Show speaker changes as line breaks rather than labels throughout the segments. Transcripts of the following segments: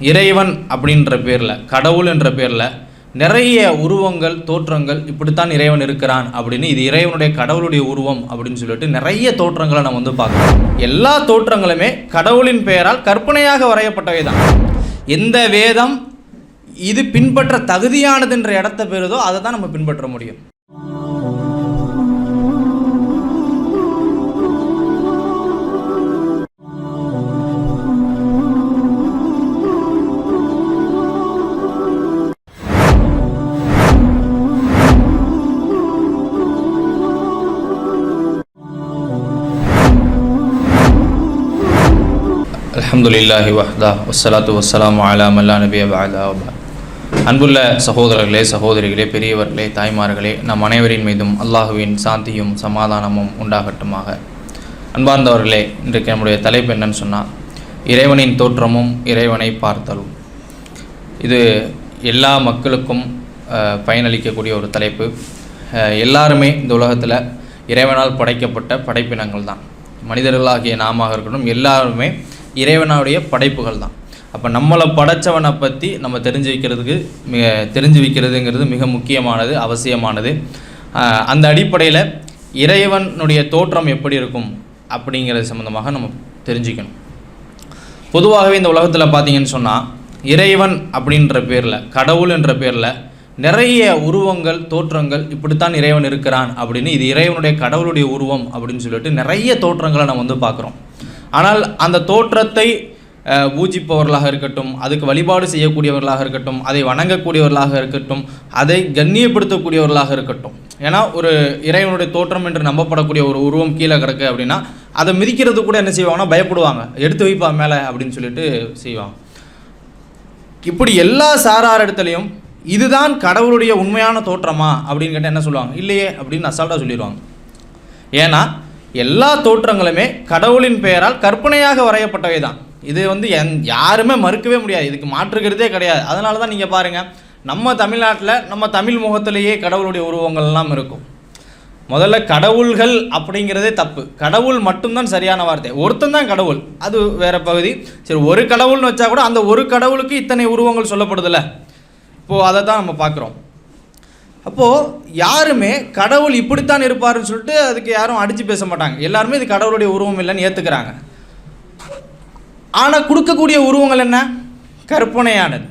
இறைவன் அப்படின்ற பேரில் கடவுள் என்ற பேரில் நிறைய உருவங்கள் தோற்றங்கள் இப்படித்தான் இறைவன் இருக்கிறான் அப்படின்னு இது இறைவனுடைய கடவுளுடைய உருவம் அப்படின்னு சொல்லிட்டு நிறைய தோற்றங்களை நம்ம வந்து பார்க்கலாம் எல்லா தோற்றங்களுமே கடவுளின் பெயரால் கற்பனையாக வரையப்பட்டவை தான் எந்த வேதம் இது பின்பற்ற தகுதியானதுன்ற இடத்த பெறுதோ அதை தான் நம்ம பின்பற்ற முடியும். அலமதுல்லாஹி வஹ்தா. வசலாத்து வசலாம் அலாம் அல்லா நபி அபாதா அன்புள்ள சகோதரர்களே சகோதரிகளே பெரியவர்களே தாய்மார்களே நம் அனைவரின் மீதும் அல்லாஹுவின் சாந்தியும் சமாதானமும் உண்டாகட்டுமாக. அன்பார்ந்தவர்களே இன்றைக்கு நம்முடைய தலைப்பு என்னன்னு சொன்னால் இறைவனின் தோற்றமும் இறைவனை பார்த்தலும். இது எல்லா மக்களுக்கும் பயனளிக்கக்கூடிய ஒரு தலைப்பு. எல்லாருமே இந்த உலகத்தில் இறைவனால் படைக்கப்பட்ட படைப்பினங்கள் தான் மனிதர்களாகிய நாமாக இருக்கட்டும் எல்லாருமே இறைவனுடைய படைப்புகள் தான். அப்போ நம்மளை படைச்சவனை பற்றி நம்ம தெரிஞ்சு வைக்கிறதுக்கு மிக தெரிஞ்சு வைக்கிறதுங்கிறது மிக முக்கியமானது அவசியமானது. அந்த அடிப்படையில் இறைவனுடைய தோற்றம் எப்படி இருக்கும் அப்படிங்கிறது சம்மந்தமாக நம்ம தெரிஞ்சுக்கணும். பொதுவாகவே இந்த உலகத்தில் பார்த்தீங்கன்னு சொன்னால் இறைவன் அப்படின்ற பேரில் கடவுள் என்ற பேரில் நிறைய உருவங்கள் தோற்றங்கள் இப்படித்தான் இறைவன் இருக்கிறான் அப்படின்னு இது இறைவனுடைய கடவுளுடைய உருவம் அப்படின்னு சொல்லிட்டு நிறைய தோற்றங்களை நம்ம வந்து பார்க்குறோம் ஆனால் அந்த தோற்றத்தை பூஜிப்பவர்களாக இருக்கட்டும் அதுக்கு வழிபாடு செய்யக்கூடியவர்களாக இருக்கட்டும் அதை வணங்கக்கூடியவர்களாக இருக்கட்டும் அதை கண்ணியப்படுத்தக்கூடியவர்களாக இருக்கட்டும். ஏன்னா ஒரு இறைவனுடைய தோற்றம் என்று நம்பப்படக்கூடிய ஒரு உருவம் கீழே கிடக்கு அப்படின்னா அதை மிதிக்கிறது கூட என்ன செய்வாங்கன்னா பயப்படுவாங்க. எடுத்து வைப்பா மேலே அப்படின்னு சொல்லிட்டு செய்வாங்க. இப்படி எல்லா சாரார் இடத்துலையும் இதுதான் கடவுளுடைய உண்மையான தோற்றமா அப்படின்னு கேட்டால் என்ன சொல்லுவாங்க? இல்லையே அப்படின்னு அசால்ட்டாக சொல்லிடுவாங்க. ஏன்னா எல்லா தோற்றங்களுமே கடவுளின் பெயரால் கற்பனையாக வரையப்பட்டவை தான் இது வந்து எந் யாருமே மறுக்கவே முடியாது. இதுக்கு மாற்றுக்கிறதே கிடையாது. அதனால தான் நீங்கள் பாருங்கள் நம்ம தமிழ்நாட்டில் நம்ம தமிழ் முகத்திலேயே கடவுளுடைய உருவங்கள்லாம் இருக்கும். முதல்ல கடவுள்கள் அப்படிங்கிறதே தப்பு. கடவுள் மட்டும்தான் சரியான வார்த்தை. ஒருத்தன் தான் கடவுள். அது வேற பகுதி. சரி ஒரு கடவுள்னு வச்சா கூட அந்த ஒரு கடவுளுக்கு இத்தனை உருவங்கள் சொல்லப்படுதுல்ல. இப்போது அதை தான் நம்ம பார்க்குறோம். அப்போது யாருமே கடவுள் இப்படித்தான் இருப்பார்னு சொல்லிட்டு அதுக்கு யாரும் அடித்து பேச மாட்டாங்க. எல்லாருமே இது கடவுளுடைய உருவம் இல்லைன்னு ஏற்றுக்கிறாங்க ஆனால் கொடுக்கக்கூடிய உருவங்கள் என்ன? கற்பனையானது.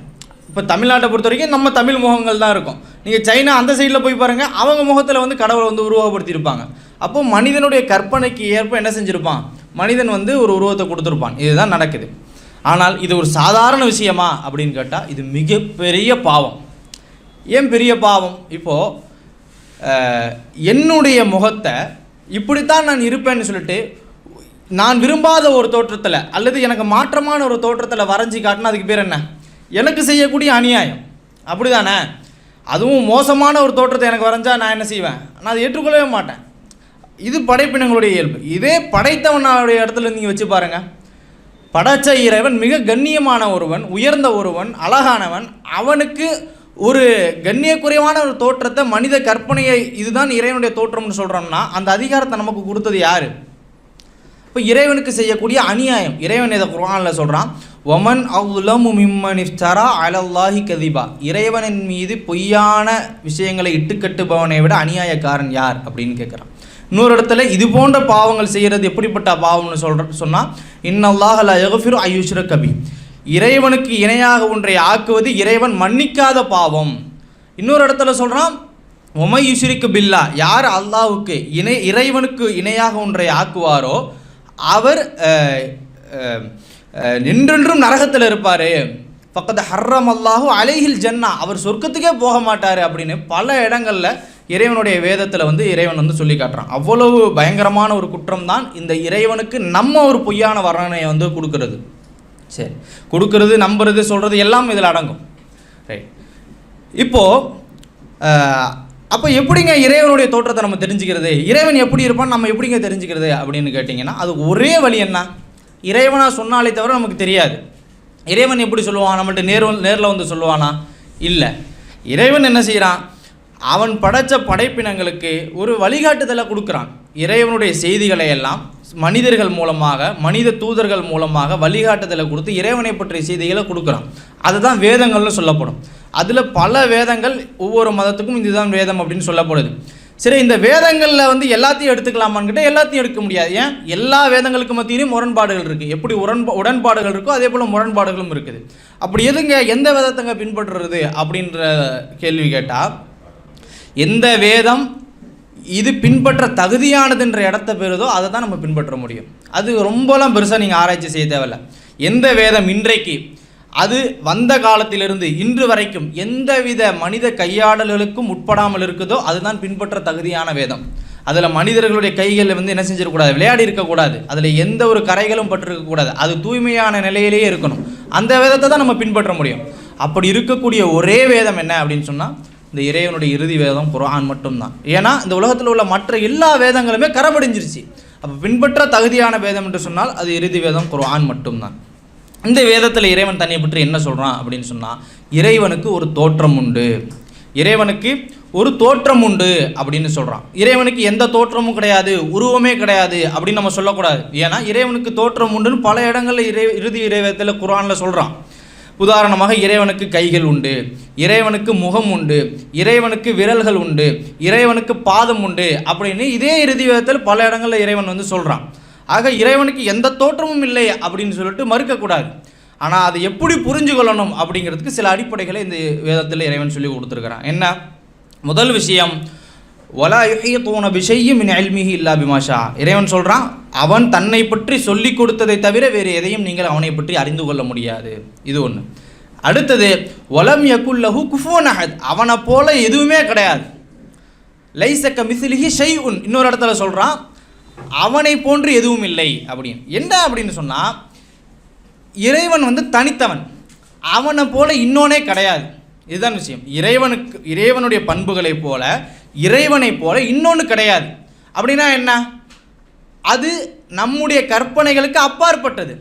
இப்போ தமிழ்நாட்டை பொறுத்த வரைக்கும் நம்ம தமிழ் முகங்கள் தான் இருக்கும். நீங்கள் சைனா அந்த சைடில் போய் பாருங்கள் அவங்க முகத்தில் வந்து கடவுளை வந்து உருவகப்படுத்தியிருப்பாங்க. அப்போ மனிதனுடைய கற்பனைக்கு ஏற்ப என்ன செஞ்சுருப்பான்? மனிதன் வந்து ஒரு உருவத்தை கொடுத்துருப்பான். இதுதான் நடக்குது. ஆனால் இது ஒரு சாதாரண விஷயமா அப்படின்னு கேட்டால் இது மிகப்பெரிய பாவம். ஏன் பெரிய பாவம். இப்போது என்னுடைய முகத்தை இப்படித்தான் நான் இருப்பேன்னு சொல்லிட்டு நான் விரும்பாத ஒரு தோற்றத்தில் அல்லது எனக்கு மாற்றமான ஒரு தோற்றத்தில் வரைஞ்சி காட்டினா அதுக்கு பேர் என்ன? எனக்கு செய்யக்கூடிய அநியாயம். அப்படிதானே? அதுவும் மோசமான ஒரு தோற்றத்தை எனக்கு வரைஞ்சால் நான் என்ன செய்வேன்? நான் அதை ஏற்றுக்கொள்ளவே மாட்டேன். இது படைப்பினங்களுடைய இயல்பு. இதே படைத்தவனுடைய இடத்துல நீங்கள் வச்சு பாருங்கள் படைச்ச இறைவன் மிக கண்ணியமான ஒருவன் உயர்ந்த ஒருவன் அழகானவன். அவனுக்கு ஒரு கண்ணியக்குறைவான ஒரு தோற்றத்தை மனித கற்பனையை இதுதான் இறைவனுடைய தோற்றம்னு சொல்கிறோம்னா அந்த அதிகாரத்தை நமக்கு கொடுத்தது யார்? இப்போ இறைவனுக்கு செய்யக்கூடிய அநியாயம். இறைவன் இதை குரானில் சொல்கிறான் ஒமன் அவுலமு மிம்மன் அலல்லாஹி கதிபா. இறைவனின் மீது பொய்யான விஷயங்களை இட்டுக்கட்டுபவனை விட அநியாயக்காரன் யார் அப்படின்னு கேட்குறான் இன்னொரு இடத்துல இது போன்ற பாவங்கள் செய்கிறது எப்படிப்பட்ட பாவம்னு சொல்கிற சொன்னால் இன்னல்லாஹ் லா யக்ஃபிரு அய்யுஷ்ர கபி இறைவனுக்கு இணையாக ஒன்றை ஆக்குவது இறைவன் மன்னிக்காத பாவம். இன்னொரு இடத்துல சொல்கிறான் உமை யுசிரிக்கு பில்லா. யார் அல்லாவுக்கு இணை இறைவனுக்கு இணையாக ஒன்றை ஆக்குவாரோ அவர் நின்றென்றும் நரகத்தில் இருப்பார். பக்கத்து ஹர்ரம் அல்லாஹு அலைஹில் ஜன்னா. அவர் சொர்க்கத்துக்கே போக மாட்டார் அப்படின்னு பல இடங்களில் இறைவனுடைய வேதத்தில் வந்து இறைவன் வந்து சொல்லி காட்டுறான். அவ்வளவு பயங்கரமான ஒரு குற்றம் தான் இந்த இறைவனுக்கு நம்ம ஒரு பொய்யான வர்ணனையை வந்து கொடுக்கறது. சரி. கொடுக்கறது நம்புறது சொல்கிறது எல்லாம் இதில் அடங்கும். ரைட் இப்போது அப்போ எப்படிங்க இறைவனுடைய தோற்றத்தை நம்ம தெரிஞ்சுக்கிறது? இறைவன் எப்படி இருப்பான்னு நம்ம எப்படிங்க தெரிஞ்சுக்கிறது அப்படின்னு கேட்டிங்கன்னா அது ஒரே வழி என்ன? இறைவனாக சொன்னாலே தவிர நமக்கு தெரியாது. இறைவன் எப்படி சொல்லுவான்? நம்மள்ட்ட நேர் நேரில் வந்து சொல்லுவானா? இல்லை. இறைவன் என்ன செய்கிறான் அவன் படைச்ச படைப்பினங்களுக்கு ஒரு வழிகாட்டுதலை கொடுக்குறான். இறைவனுடைய செய்திகளை எல்லாம் மனிதர்கள் மூலமாக மனித தூதர்கள் மூலமாக வழிகாட்டுதலை கொடுத்து இறைவனை பற்றிய செய்திகளை கொடுக்குறான். அதுதான் வேதங்கள்னு சொல்லப்படும். அதில் பல வேதங்கள் ஒவ்வொரு மதத்துக்கும் இதுதான் வேதம் அப்படின்னு சொல்லப்படுது. சரி இந்த வேதங்களில் வந்து எல்லாத்தையும் எடுத்துக்கலாமான்னு கேட்டால் எல்லாத்தையும் எடுக்க முடியாது. ஏன்? எல்லா வேதங்களுக்கு மத்தியிலும் முரண்பாடுகள் இருக்குது எப்படி உடன்பா உடன்பாடுகள் இருக்கோ அதே போல் முரண்பாடுகளும் இருக்குது. அப்படி எதுங்க எந்த வேதத்தைங்க பின்பற்றுறது அப்படின்ற கேள்வி கேட்டால் எந்த வேதம் இது பின்பற்ற தகுதியானதுன்ற இடத்த பெறுதோ அதை தான் நம்ம பின்பற்ற முடியும். அது ரொம்பலாம் பெருசாக நீங்கள் ஆராய்ச்சி செய்ய தேவையில்ல. எந்த வேதம் இன்றைக்கு அது வந்த காலத்திலிருந்து இன்று வரைக்கும் எந்தவித மனித கையாடல்களுக்கும் உட்படாமல் இருக்குதோ அதுதான் பின்பற்ற தகுதியான வேதம். அதில் மனிதர்களுடைய கைகளில் வந்து என்ன செஞ்சிடக்கூடாது? விளையாடி இருக்கக்கூடாது. அதில் எந்த ஒரு கரைகளும் பட்டிருக்கக்கூடாது அது தூய்மையான நிலையிலேயே இருக்கணும். அந்த வேதத்தை தான் நம்ம பின்பற்ற முடியும். அப்படி இருக்கக்கூடிய ஒரே வேதம் என்ன அப்படின்னு சொன்னால் இந்த இறைவனுடைய இறுதி வேதம் குரான் மட்டும்தான். ஏன்னா இந்த உலகத்தில் உள்ள மற்ற எல்லா வேதங்களுமே கரமடைஞ்சிருச்சு. அப்போ பின்பற்ற தகுதியான வேதம் என்று சொன்னால் அது இறுதி வேதம் குரான் மட்டும்தான். இந்த வேதத்தில் இறைவன் தன்னை பற்றி என்ன சொல்கிறான் அப்படின்னு சொன்னால் இறைவனுக்கு ஒரு தோற்றம் உண்டு. இறைவனுக்கு ஒரு தோற்றம் உண்டு அப்படின்னு சொல்கிறான் இறைவனுக்கு எந்த தோற்றமும் கிடையாது உருவமே கிடையாது அப்படின்னு நம்ம சொல்லக்கூடாது. ஏன்னா இறைவனுக்கு தோற்றம் உண்டுன்னு பல இடங்களில் இறை இறுதி இறைவத்தில் குரானில் சொல்கிறான் உதாரணமாக இறைவனுக்கு கைகள் உண்டு இறைவனுக்கு முகம் உண்டு இறைவனுக்கு விரல்கள் உண்டு இறைவனுக்கு பாதம் உண்டு அப்படின்னு இதே இறுதி வேதத்தில் பல இடங்களில் இறைவன் வந்து சொல்கிறான் ஆக இறைவனுக்கு எந்த தோற்றமும் இல்லை அப்படின்னு சொல்லிட்டு மறுக்கக்கூடாது. ஆனால் அதை எப்படி புரிஞ்சு கொள்ளணும் அப்படிங்கிறதுக்கு சில அடிப்படைகளை இந்த வேதத்தில் இறைவன் சொல்லி கொடுத்துருக்கிறான். என்ன? முதல் விஷயம் ஒலா யுஹீத்தூன விஷயம் மின் அல்மிஹி இல்லா பிமாஷா இறைவன் சொல்கிறான் அவன் தன்னை பற்றி சொல்லி கொடுத்ததை தவிர வேறு எதையும் நீங்கள் அவனை பற்றி அறிந்து கொள்ள முடியாது. இது ஒன்று அடுத்தது ஒலம் யகுல்லஹு குஃபோன் அஹத். அவனை போல எதுவுமே கிடையாது. லைசக்க மிசிலிஹி ஷை உன் இன்னொரு இடத்துல சொல்கிறான் அவனை போன்று எதுவும் இல்லை. அப்படின்னு. என்ன அப்படின்னு சொன்னால் இறைவன் வந்து தனித்தவன். அவனை போல இன்னொன்னே கிடையாது. இதுதான் விஷயம். இறைவனுக்கு இறைவனுடைய பண்புகளைப் போல இறைவனைப் போல இன்னொன்று கிடையாது. அப்படின்னா என்ன? அது நம்முடைய கற்பனைகளுக்கு அப்பாற்பட்டது.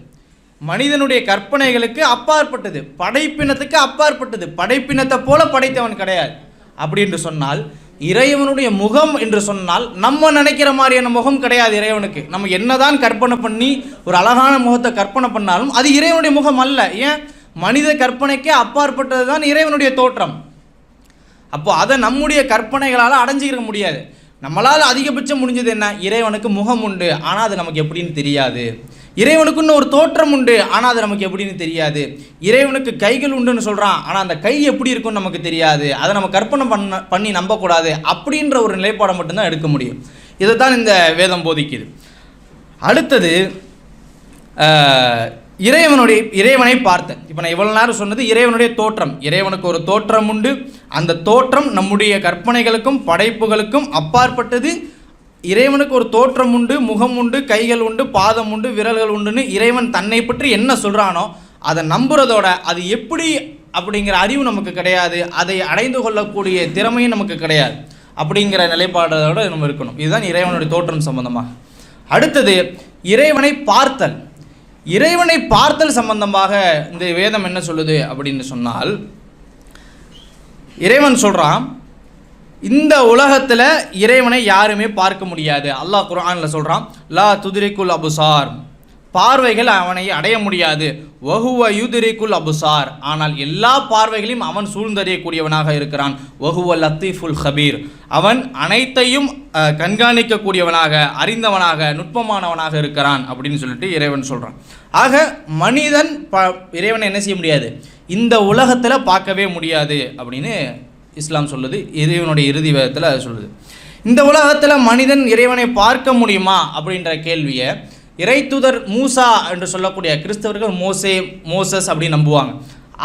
மனிதனுடைய கற்பனைகளுக்கு அப்பாற்பட்டது. படைப்பினத்துக்கு அப்பாற்பட்டது. படைப்பினத்தை போல படைத்தவன் கிடையாது. அப்படி என்று சொன்னால் இறைவனுடைய முகம் என்று சொன்னால் நம்ம நினைக்கிற மாதிரியான முகம் கிடையாது இறைவனுக்கு. நம்ம என்னதான் கற்பனை பண்ணி ஒரு அழகான முகத்தை கற்பனை பண்ணாலும் அது இறைவனுடைய முகம் அல்ல. ஏன்? மனித கற்பனைக்கே அப்பாற்பட்டது தான் இறைவனுடைய தோற்றம். அப்போது அதை நம்முடைய கற்பனைகளால் அடைஞ்சிக்கிற முடியாது. நம்மளால் அதிகபட்சம் முடிஞ்சது என்ன? இறைவனுக்கு முகம் உண்டு. ஆனால் அது நமக்கு எப்படின்னு தெரியாது. இறைவனுக்குன்னு ஒரு தோற்றம் உண்டு. ஆனால் அது நமக்கு எப்படின்னு தெரியாது. இறைவனுக்கு கைகள் உண்டுன்னு சொல்கிறான் ஆனால் அந்த கை எப்படி இருக்கும்னு நமக்கு தெரியாது. அதை நம்ம கற்பனை பண்ண பண்ணி நம்பக்கூடாது. அப்படின்ற ஒரு நிலைப்பாடை மட்டும்தான் எடுக்க முடியும். இதை தான் இந்த வேதம் போதிக்குது. அடுத்தது இறைவனுடைய இறைவனை பார்த்தேன். இப்போ நான் இவ்வளோ நேரம் சொன்னது இறைவனுடைய தோற்றம். இறைவனுக்கு ஒரு தோற்றம் உண்டு. அந்த தோற்றம் நம்முடைய கற்பனைகளுக்கும் படைப்புகளுக்கும் அப்பாற்பட்டது. இறைவனுக்கு ஒரு தோற்றம் உண்டு முகம் உண்டு கைகள் உண்டு பாதம் உண்டு விரல்கள் உண்டுன்னு இறைவன் தன்னை பற்றி என்ன சொல்கிறானோ அதை நம்புறதோட அது எப்படி அப்படிங்கிற அறிவு நமக்கு கிடையாது. அதை அடைந்து கொள்ளக்கூடிய திறமையும் நமக்கு கிடையாது. அப்படிங்கிற நிலைப்பாடோட நம்ம இருக்கணும். இதுதான் இறைவனுடைய தோற்றம் சம்பந்தமாக அடுத்தது இறைவனை பார்த்தல். இறைவனை பார்த்தல் சம்பந்தமாக இந்த வேதம் என்ன சொல்லுது அப்படின்னு சொன்னால் இறைவன் சொல்கிறான் இந்த உலகத்தில் இறைவனை யாருமே பார்க்க முடியாது. அல்லாஹ் குரானில் சொல்கிறான் லா துதிரிக்குல் அபுசார். பார்வைகள் அவனை அடைய முடியாது. வகுவ யுதிரிக்குல் அபுசார். ஆனால் எல்லா பார்வைகளையும் அவன் சூழ்ந்தறியக்கூடியவனாக இருக்கிறான். வகுவ லத்தீஃபுல் ஹபீர் அவன் அனைத்தையும் கண்காணிக்கக்கூடியவனாக அறிந்தவனாக நுட்பமானவனாக இருக்கிறான் அப்படின்னு சொல்லிட்டு இறைவன் சொல்கிறான் ஆக மனிதன் ப இறைவனை என்ன செய்ய முடியாது? இந்த உலகத்தில் பார்க்கவே முடியாது அப்படின்னு இஸ்லாம் சொல்லுது. இறைவனுடைய இறுதி வேதத்தில் அது சொல்லுது. இந்த உலகத்தில் மனிதன் இறைவனை பார்க்க முடியுமா அப்படின்ற கேள்வியை இறைத்துதர் மூசா என்று சொல்லக்கூடிய கிறிஸ்தவர்கள் மோசே மோசஸ் அப்படின்னு நம்புவாங்க.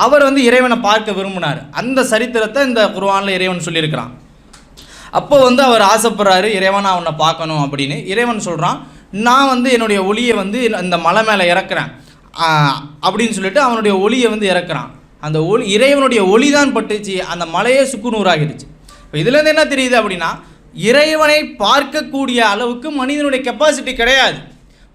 அவர் வந்து இறைவனை பார்க்க விரும்பினார். அந்த சரித்திரத்தை இந்த குருவானில் இறைவன் சொல்லியிருக்கிறான். அப்போ வந்து அவர் ஆசைப்படுறாரு இறைவனை அவனை பார்க்கணும் அப்படின்னு. இறைவன் சொல்கிறான் நான் வந்து என்னுடைய ஒளியை வந்து இந்த மலை மேலே இறக்குறேன். அப்படின்னு சொல்லிட்டு அவனுடைய ஒளியை வந்து இறக்குறான். அந்த ஒளி இறைவனுடைய ஒளி தான் பட்டுச்சு. அந்த மலையே சுக்குநூறாகிடுச்சு இப்போ இதுலேருந்து என்ன தெரியுது அப்படின்னா இறைவனை பார்க்கக்கூடிய அளவுக்கு மனிதனுடைய கெப்பாசிட்டி கிடையாது.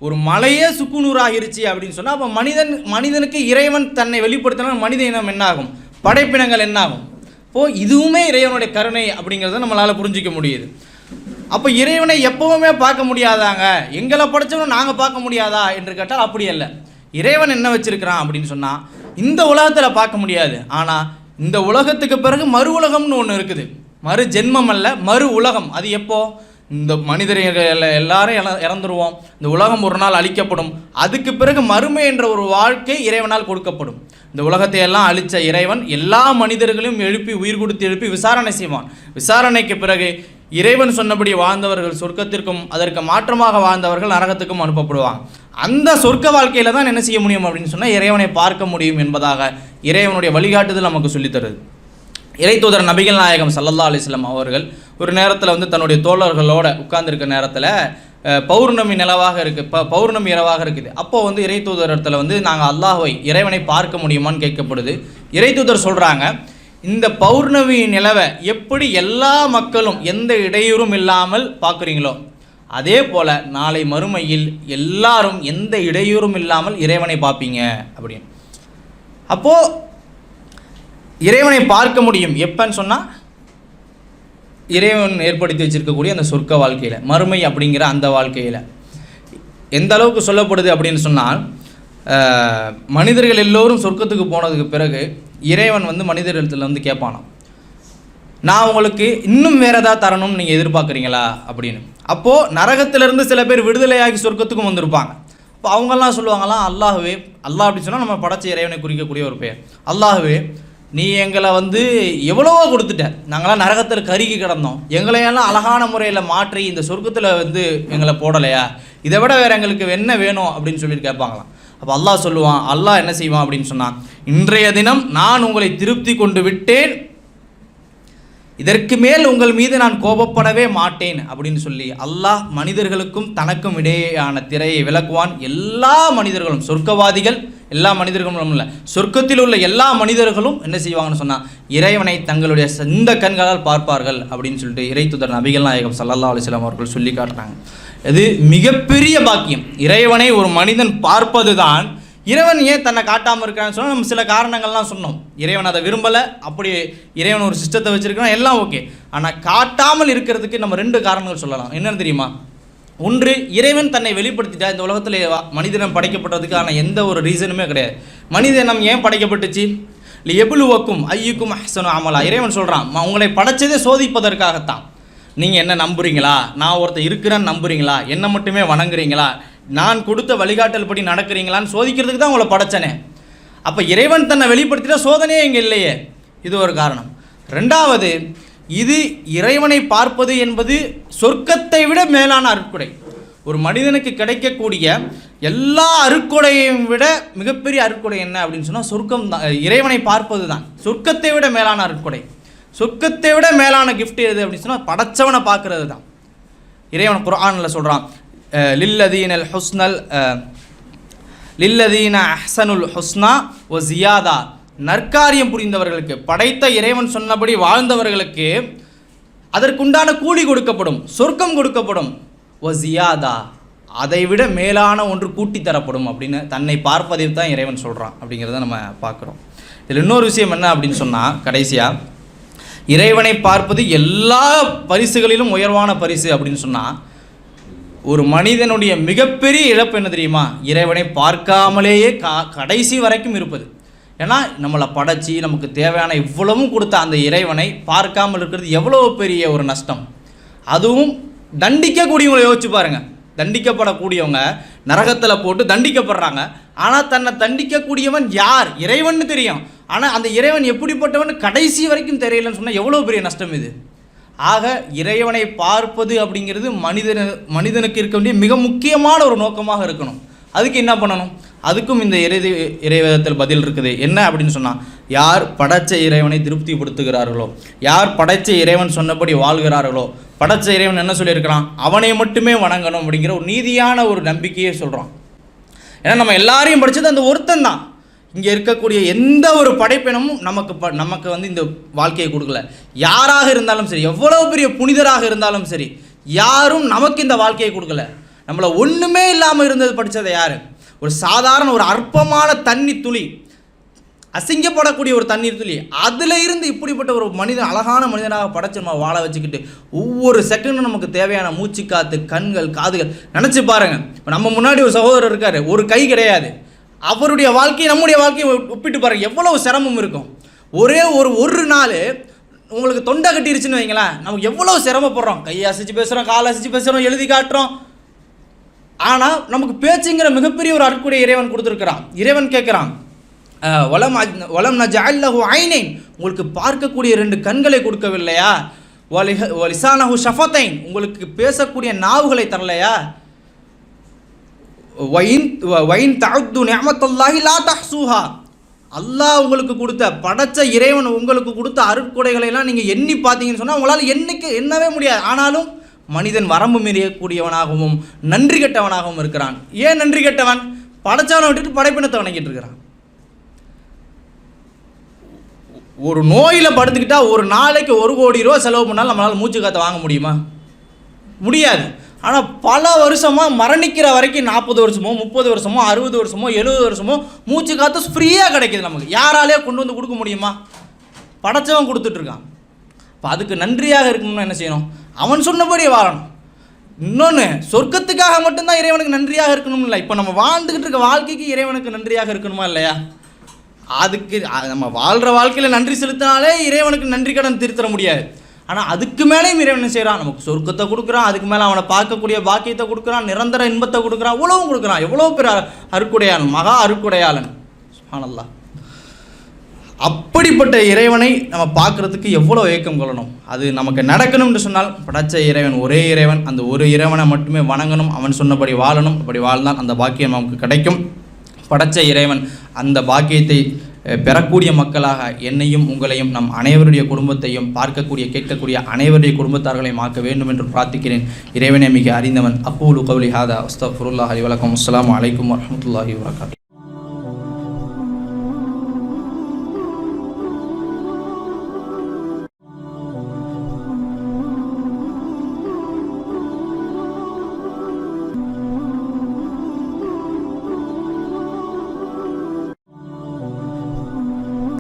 ஒரு மலையே சுக்குநூறாகிருச்சு அப்படின்னு சொன்னால் அப்போ மனிதன் மனிதனுக்கு இறைவன் தன்னை வெளிப்படுத்தினால் மனித இனம் என்னாகும்? படைப்பினங்கள் என்னாகும்? இப்போது இதுவுமே இறைவனுடைய கருணை அப்படிங்கிறத நம்மளால் புரிஞ்சிக்க முடியுது.
அப்போ இறைவனை எப்பவுமே பார்க்க முடியாதாங்க? எங்களை படைச்சவனும் நாங்கள் பார்க்க முடியாதா என்று கேட்டால் அப்படி அல்ல. இறைவன் என்ன வச்சிருக்கிறான் அப்படின்னு சொன்னால் இந்த உலகத்தில் பார்க்க முடியாது. ஆனால் இந்த உலகத்துக்கு பிறகு மறு உலகம்னு ஒன்று இருக்குது. மறு ஜென்மம் அல்ல மறு உலகம். அது எப்போது இந்த மனிதர்கள் எல்லாரும் இற- இறந்துருவோம். இந்த உலகம் ஒரு நாள் அழிக்கப்படும். அதுக்கு பிறகு மறுமை என்ற ஒரு வாழ்க்கை இறைவனால் கொடுக்கப்படும். இந்த உலகத்தை எல்லாம் அழித்த இறைவன் எல்லா மனிதர்களையும் எழுப்பி உயிர் கொடுத்து எழுப்பி விசாரணை செய்வான். விசாரணைக்கு பிறகு இறைவன் சொன்னபடி வாழ்ந்தவர்கள் சொர்க்கத்திற்கும் அதற்கு மாற்றமாக வாழ்ந்தவர்கள் நரகத்துக்கும் அனுப்பப்படுவாங்க. அந்த சொர்க்க வாழ்க்கையில் தான் என்ன செய்ய முடியும் அப்படின்னு சொன்னால் இறைவனை பார்க்க முடியும் என்பதாக இறைவனுடைய வழிகாட்டுதல் நமக்கு சொல்லித் தருது இறைத்தூதர் நபிகள் நாயகம் சல்லல்லா அலிஸ்லாம் அவர்கள் ஒரு நேரத்தில் வந்து தன்னுடைய தோழர்களோட உட்கார்ந்துருக்க நேரத்தில் பௌர்ணமி நிலவாக இருக்குது ப பௌர்ணமி இரவாக இருக்குது. அப்போது வந்து இறை தூதரத்தில் வந்து நாங்கள் அல்லாஹை இறைவனை பார்க்க முடியுமான்னு கேட்கப்படுது. இறைத்தூதர் சொல்கிறாங்க இந்த பௌர்ணமி நிலவை எப்படி எல்லா மக்களும் எந்த இடையூறும் இல்லாமல் பார்க்குறீங்களோ அதே போல் நாளை மறுமையில் எல்லாரும் எந்த இடையூறும் இல்லாமல் இறைவனை பார்ப்பீங்க அப்படின்னு. அப்போது இறைவனை பார்க்க முடியும். எப்பன்னு சொன்னால் இறைவன் ஏற்படுத்தி வச்சிருக்கக்கூடிய அந்த சொர்க்க வாழ்க்கையில் மறுமை அப்படிங்கிற அந்த வாழ்க்கையில். எந்த அளவுக்கு சொல்லப்படுது அப்படின்னு சொன்னால் மனிதர்கள் எல்லோரும் சொர்க்கத்துக்கு போனதுக்கு பிறகு இறைவன் வந்து மனிதர்களத்தில் வந்து கேட்பானாம். நான் உங்களுக்கு இன்னும் வேறு ஏதாவது தரணும்னு நீங்கள் எதிர்பார்க்குறீங்களா? அப்படின்னு. அப்போது நரகத்திலிருந்து சில பேர் விடுதலையாகி சொர்க்கத்துக்கும் வந்திருப்பாங்க. அப்போ அவங்கெல்லாம் சொல்லுவாங்களாம் அல்லாஹ்வே அல்லாஹ் அப்படின்னு சொன்னால் நம்ம படைச்ச இறைவனை குறிக்கக்கூடிய ஒரு பெயர். அல்லாஹ்வே நீ எங்களை வந்து எவ்வளவோ கொடுத்துட்ட. நாங்களாம் நரகத்தில் கருகி கிடந்தோம். எங்களையெல்லாம் அழகான முறையில் மாற்றி இந்த சொர்க்கத்தில் வந்து எங்களை போடலையா? இதை விட வேறு எங்களுக்கு என்ன வேணும் அப்படின்னு சொல்லிட்டு கேட்பாங்களாம். அப்போ அல்லாஹ் சொல்லுவான் அல்லாஹ் என்ன செய்வான்? அப்படின்னு சொன்னான். இன்றைய தினம் நான் உங்களை திருப்தி கொண்டு விட்டேன். இதற்கு மேல் உங்கள் மீது நான் கோபப்படவே மாட்டேன் அப்படின்னு சொல்லி அல்லாஹ் மனிதர்களுக்கும் தனக்கும் இடையேயான திரையை விளக்குவான். எல்லா மனிதர்களும் சொர்க்கவாதிகள் எல்லா மனிதர்களும் இல்லை சொர்க்கத்தில் உள்ள எல்லா மனிதர்களும் என்ன செய்வாங்கன்னு சொன்னால் இறைவனை தங்களுடைய சொந்த கண்களால் பார்ப்பார்கள் அப்படின்னு சொல்லிட்டு இறைத்துதர் நபிகள் நாயகம் சல்லா அலிஸ்லாம் அவர்கள் சொல்லி காட்டுறாங்க. இது மிகப்பெரிய பாக்கியம். இறைவனை ஒரு மனிதன் பார்ப்பது தான் இறைவன் ஏன் தன்னை காட்டாமல் இருக்கான்னு சொன்னால் நம்ம சில காரணங்கள்லாம் சொன்னோம். இறைவன் அதை விரும்பலை. அப்படி இறைவன் ஒரு சிஸ்டத்தை வச்சிருக்கான் எல்லாம் ஓகே. ஆனால் காட்டாமல் இருக்கிறதுக்கு நம்ம ரெண்டு காரணங்கள் சொல்லலாம். என்னென்னு தெரியுமா? ஒன்று இறைவன் தன்னை வெளிப்படுத்திட்டா இந்த உலகத்தில் மனிதனம் படைக்கப்பட்டதுக்கான எந்த ஒரு ரீசனுமே கிடையாது. மனிதனம் ஏன் படைக்கப்பட்டுச்சு? இல்லை எபுலுவக்கும் ஐயுக்கும் அஹ்சனு அமலா. இறைவன் சொல்கிறான் உங்களை படைச்சதே சோதிப்பதற்காகத்தான். நீங்கள் என்ன நம்புறீங்களா? நான் ஒருத்தர் இருக்கிறேன்னு நம்புறீங்களா? என்னை மட்டுமே வணங்குறீங்களா? நான் கொடுத்த வழிகாட்டல் படி நடக்கிறீங்களான்னு சோதிக்கிறதுக்கு தான் உங்களை படைச்சனே. அப்போ இறைவன் தன்னை வெளிப்படுத்தின சோதனையே இங்கே இல்லையே. இது ஒரு காரணம். ரெண்டாவது இது இறைவனை பார்ப்பது என்பது சொர்க்கத்தை விட மேலான அருட்கொடை. ஒரு மனிதனுக்கு கிடைக்கக்கூடிய எல்லா அருட்கொடையையும் விட மிகப்பெரிய அருட்கொடை என்ன அப்படின்னு சொன்னால் சொர்க்கம் தான் இறைவனை பார்ப்பது தான் சொர்க்கத்தை விட மேலான அருட்கொடை. சொர்க்கத்தை விட மேலான கிஃப்ட் எது அப்படின்னு சொன்னால் படைச்சவனை பார்க்கறது தான் இறைவன் குரானில் சொல்கிறான் லில்லதீனல் ஹுஸ்னல் லில்லதீன அஹ்சனுல் ஹுஸ்னா ஒ ஜியாதா நற்காரியம் புரிந்தவர்களுக்கு படைத்த இறைவன் சொன்னபடி வாழ்ந்தவர்களுக்கு அதற்குண்டான கூலி கொடுக்கப்படும் சொர்க்கம் கொடுக்கப்படும். ஒ ஜியாதா அதை விட மேலான ஒன்று கூட்டி தரப்படும் அப்படின்னு தன்னை பார்ப்பதை தான் இறைவன் சொல்கிறான் அப்படிங்கிறத நம்ம பார்க்குறோம். இதில் இன்னொரு விஷயம் என்ன அப்படின்னு சொன்னால் கடைசியாக இறைவனை பார்ப்பது எல்லா பரிசுகளிலும் உயர்வான பரிசு அப்படின்னு சொன்னால் ஒரு மனிதனுடைய மிகப்பெரிய இழப்பு என்ன தெரியுமா? இறைவனை பார்க்காமலேயே கா கடைசி வரைக்கும் இருப்பது. ஏன்னா நம்மளை படைச்சி நமக்கு தேவையான இவ்வளவும் கொடுத்த அந்த இறைவனை பார்க்காமல் இருக்கிறது எவ்வளோ பெரிய ஒரு நஷ்டம். அதுவும் தண்டிக்கக்கூடியவங்களை யோசிச்சு பாருங்க. தண்டிக்கப்படக்கூடியவங்க நரகத்தில் போட்டு தண்டிக்கப்படுறாங்க. ஆனால் தன்னை தண்டிக்கக்கூடியவன் யார்? இறைவன்னு தெரியும். ஆனால் அந்த இறைவன் எப்படிப்பட்டவன்? கடைசி வரைக்கும் தெரியலன்னு சொன்னால் எவ்வளோ பெரிய நஷ்டம் இது? ஆக இறைவனை பார்ப்பது அப்படிங்கிறது மனிதன மனிதனுக்கு இருக்க வேண்டிய மிக முக்கியமான ஒரு நோக்கமாக இருக்கணும். அதுக்கு என்ன பண்ணணும்? அதுக்கும் இந்த இறை இறைவேதத்தில் பதில் இருக்குது. என்ன அப்படின்னு சொன்னால் யார் படைச்ச இறைவனை திருப்திப்படுத்துகிறார்களோ யார் படைச்ச இறைவன் சொன்னபடி வாழ்கிறார்களோ படைச்ச இறைவன் என்ன சொல்லியிருக்கிறான்? அவனை மட்டுமே வணங்கணும் அப்படிங்கிற ஒரு நீதியான ஒரு நம்பிக்கையை சொல்கிறான் ஏன்னா நம்ம எல்லாரையும் படித்தது அந்த ஒருத்தன் தான். இங்கே இருக்கக்கூடிய எந்த ஒரு படைப்பினமும் நமக்கு ப நமக்கு வந்து இந்த வாழ்க்கையை கொடுக்கல. யாராக இருந்தாலும் சரி எவ்வளோ பெரிய புனிதராக இருந்தாலும் சரி யாரும் நமக்கு இந்த வாழ்க்கையை கொடுக்கல. நம்மளை ஒன்றுமே இல்லாமல் இருந்தது படித்ததை யார்? ஒரு சாதாரண ஒரு அற்பமான தண்ணி துளி அசிங்கப்படக்கூடிய ஒரு தண்ணீர் துளி அதில் இருந்து இப்படிப்பட்ட ஒரு மனிதன் அழகான மனிதனாக படைச்சு நம்ம வாழ வச்சுக்கிட்டு ஒவ்வொரு செகண்டும் நமக்கு தேவையான மூச்சு காத்து கண்கள் காதுகள் நினச்சி பாருங்கள் நம்ம முன்னாடி ஒரு சகோதரர் இருக்கார் ஒரு கை கிடையாது. அவருடைய வாழ்க்கையை நம்முடைய வாழ்க்கையை ஒப்பிட்டு பாருங்கள் எவ்வளவு சிரமம் இருக்கும். ஒரே ஒரு ஒரு நாள் உங்களுக்கு தொண்டை கட்டிருச்சுன்னு வைங்களேன். நம்ம எவ்வளோ சிரமப்படுறோம். கையை அசைச்சு பேசுகிறோம் காலை அசைச்சு பேசுகிறோம் எழுதி காட்டுறோம். ஆனால் நமக்கு பேச்சுங்கிற மிகப்பெரிய ஒரு அற்புடைய இறைவன் கொடுத்துருக்கிறான். இறைவன் கேட்குறான் அஹ், வலம் அஜ்- வலம் ந ஜஅல்லஹு ஐனைன். உங்களுக்கு பார்க்கக்கூடிய ரெண்டு கண்களை கொடுக்கவில்லையா? வலிஹ வலிசானஹு ஷஃபத்தைன். உங்களுக்கு பேசக்கூடிய நாவுகளை தரலையா? வைன் வைன் தஅத்து நிஅமத்தல்லாஹி லா தஹ்சூஹா. அல்லாஹ் உங்களுக்கு கொடுத்த படைச்ச இறைவன் உங்களுக்கு கொடுத்த அருட்கொடைகளை எல்லாம் நீங்கள் எண்ணி பார்த்தீங்கன்னு சொன்னால் உங்களால் எண்ணிக்க எண்ணவே முடியாது. ஆனாலும் மனிதன் வரம்பு மீறியக்கூடியவனாகவும் நன்றி கெட்டவனாகவும் இருக்கிறான். ஏன் நன்றி கெட்டவன்? படைச்சவனை விட்டுட்டு படைப்பினத்தை வணங்கிட்டு இருக்கிறான். ஒரு நோயில் படுத்துக்கிட்டா ஒரு நாளைக்கு ஒரு கோடி ரூபா செலவு பண்ணாலும் நம்மளால் மூச்சு காற்றை வாங்க முடியுமா? முடியாது. ஆனால் பல வருஷமாக மரணிக்கிற வரைக்கும் நாற்பது வருஷமோ முப்பது வருஷமோ அறுபது வருஷமோ எழுபது வருஷமோ மூச்சு காற்று ஃப்ரீயாக கிடைக்கிது நமக்கு. யாராலே கொண்டு வந்து கொடுக்க முடியுமா? படைச்சவன் கொடுத்துட்ருக்கான் இப்போ அதுக்கு நன்றியாக இருக்கணும்னா என்ன செய்யணும்? அவன் சொன்னபடி வாழணும். இன்னொன்று சொர்க்கத்துக்காக மட்டும்தான் இறைவனுக்கு நன்றியாக இருக்கணும் இல்லை. இப்போ நம்ம வாழ்ந்துக்கிட்டு இருக்க வாழ்க்கைக்கு இறைவனுக்கு நன்றியாக இருக்கணுமா இல்லையா? அதுக்கு நம்ம வாழ்கிற வாழ்க்கையில் நன்றி செலுத்தினாலே இறைவனுக்கு நன்றி கடன் திருத்தர முடியாது. ஆனால் அதுக்கு மேலேயும் இறைவன் செய்கிறான் நமக்கு சொர்க்கத்தை கொடுக்குறான் அதுக்கு மேலே அவனை பார்க்கக்கூடிய பாக்கியத்தை கொடுக்குறான் நிரந்தர இன்பத்தை கொடுக்குறான் இவ்வளவும் கொடுக்குறான். எவ்வளோ பெரிய அருக்குடையாளன் மகா அருக்குடையாளன் ஆனல்லா அப்படிப்பட்ட இறைவனை நம்ம பார்க்குறதுக்கு எவ்வளோ ஏக்கம் கொள்ளணும்? அது நமக்கு நடக்கணும்னு சொன்னால் படைச்ச இறைவன் ஒரே இறைவன் அந்த ஒரு இறைவனை மட்டுமே வணங்கணும் அவன் சொன்னபடி வாழணும் அப்படி வாழ்ந்தால் அந்த பாக்கியம் நமக்கு கிடைக்கும். படைச்ச இறைவன் அந்த பாக்கியத்தை பெறக்கூடிய மக்களாக என்னையும் உங்களையும் நம் அனைவருடைய குடும்பத்தையும் பார்க்கக்கூடிய கேட்கக்கூடிய அனைவருடைய குடும்பத்தார்களையும் ஆக்க வேண்டும் என்று பிரார்த்திக்கிறேன். இறைவனை மிக அறிந்தவன். அப்பூலு கவுலி ஹாதா. அஸ்தஃபுருல்லாஹ் அலி வலக்கம். அஸ்லாம் அலைக்கும் வரமத்துல்லாஹி வரகாத்து